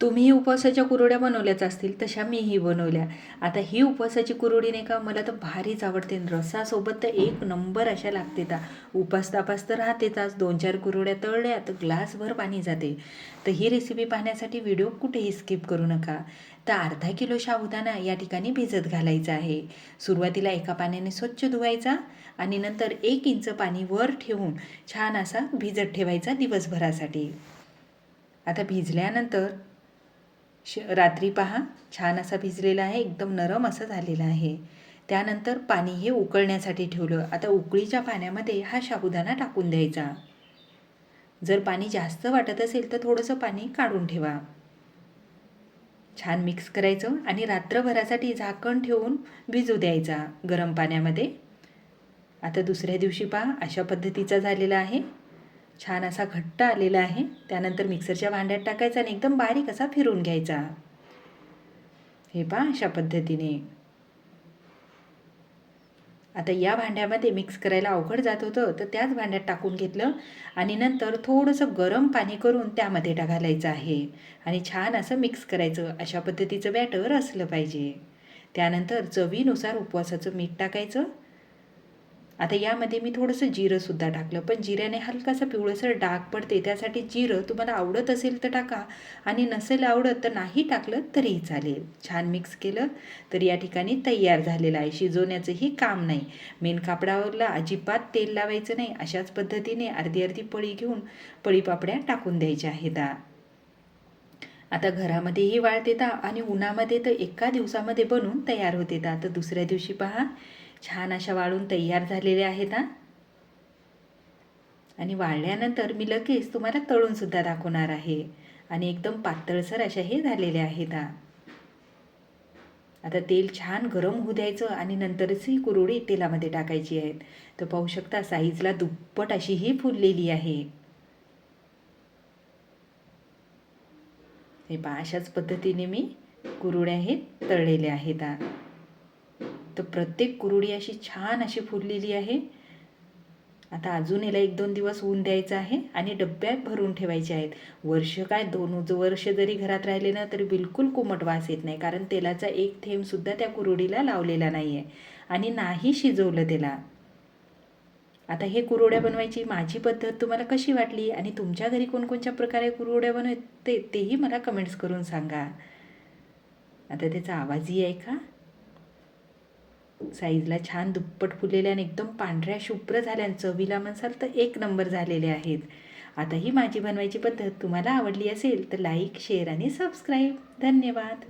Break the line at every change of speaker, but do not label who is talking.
तुम्ही उपवासाच्या कुरड्या बनवल्याच असतील तशा मीही बनवल्या. आता ही उपवासाची कुरडी नाही का मला तर भारीच आवडते. रसासोबत तर एक नंबर अशा लागते ता. उपास तापास तर राहतेच आज. दोन चार कुरड्या तळल्या तर ग्लासभर पाणी जाते. तर ही रेसिपी पाहण्यासाठी व्हिडिओ कुठेही स्किप करू नका. तर अर्धा किलो साबुदाणा या ठिकाणी भिजत घालायचा आहे. सुरुवातीला एका पाण्याने स्वच्छ धुवायचा आणि नंतर एक इंच पाणी वर ठेवून छान असा भिजत ठेवायचा दिवसभरासाठी. आता भिजल्यानंतर श रात्री पहा. छान असा भिजलेला आहे. एकदम नरम असं झालेला आहे. त्यानंतर पाणी हे उकळण्यासाठी ठेवलं. आता उकळीच्या पाण्यामध्ये हा साबुदाणा टाकून द्यायचा. जर पाणी जास्त वाटत असेल तर थोडंसं पाणी काढून ठेवा. छान मिक्स करायचं आणि रात्रभरासाठी झाकण ठेवून भिजू द्यायचा गरम पाण्यामध्ये. आता दुसऱ्या दिवशी पहा. अशा पद्धतीचा झालेला आहे. छान असा घट्ट आलेला आहे. त्यानंतर मिक्सरच्या भांड्यात टाकायचा आणि एकदम बारीक असा फिरून घ्यायचा. हे पहा अशा पद्धतीने. आता या भांड्यामध्ये मिक्स करायला अवघड जात होतं तर त्याच भांड्यात टाकून घेतलं आणि नंतर थोडंसं गरम पाणी करून त्यामध्ये टा घालायचं आहे. आणि छान असं मिक्स करायचं अशा पद्धतीचं बॅटर असलं पाहिजे. त्यानंतर चवीनुसार उपवासाचं मीठ टाकायचं आता यामध्ये मी थोडंसं जिरंसुद्धा टाकलं. पण जिऱ्याने हलकासा पिवळसर डाग पडते त्यासाठी जिरं तुम्हाला आवडत असेल तर टाका आणि नसेल आवडत तर नाही टाकलं तरीही चालेल. छान मिक्स केलं तर या ठिकाणी तयार झालेलं आहे. शिजवण्याचंही काम नाही. मेन कापडावरला अजिबात तेल लावायचं नाही. अशाच पद्धतीने अर्धी अर्धी पळी घेऊन पळीपापड्या टाकून द्यायच्या आहेत. आता घरामध्येही वाळत येतात आणि उन्हामध्ये तर एका दिवसामध्ये बनवून तयार होते येतात तर दुसऱ्या दिवशी पहा छान अशा वाळून तयार झालेल्या आहेत हां. आणि वाळल्यानंतर मी लगेच तुम्हाला तळूनसुद्धा दाखवणार आहे. आणि एकदम पातळसर अशा हे झालेल्या आहेत हां. आता तेल छान गरम होऊ द्यायचं आणि नंतरच ही कुरुडी तेलामध्ये टाकायची आहेत. तर पाहू शकता साईजला दुप्पट अशी ही फुललेली आहे. हे पहा अशाच पद्धतीने मी कुरुड्या हे तळलेल्या आहेत तर प्रत्येक कुरुडी अशी छान अशी फुललेली आहे. आता अजून याला एक दोन दिवस ऊन द्यायचं आहे आणि डब्यात भरून ठेवायचे आहेत. वर्ष काय दोन वर्ष जरी घरात राहिले ना तरी बिलकुल कोमट वास येत नाही. कारण तेलाचा एक थेंबसुद्धा त्या कुरुडीला लावलेला नाही आहे आणि नाही शिजवलं त्याला. आता हे कुरोड्या बनवायची माझी पद्धत तुम्हाला कशी वाटली? आणि तुमच्या घरी कोणकोणत्या प्रकारे कुरोड्या बनवते तेही मला कमेंट्स करून सांगा. आता त्याचा आवाजही आहे का? साईजला छान दुप्पट फुललेल्या आणि एकदम पांढऱ्या शुभ्र झाल्या आणि चवीला म्हणसाल तर एक नंबर झालेले आहेत. आता ही माझी बनवायची पद्धत तुम्हाला आवडली असेल तर लाईक शेअर आणि सबस्क्राईब धन्यवाद.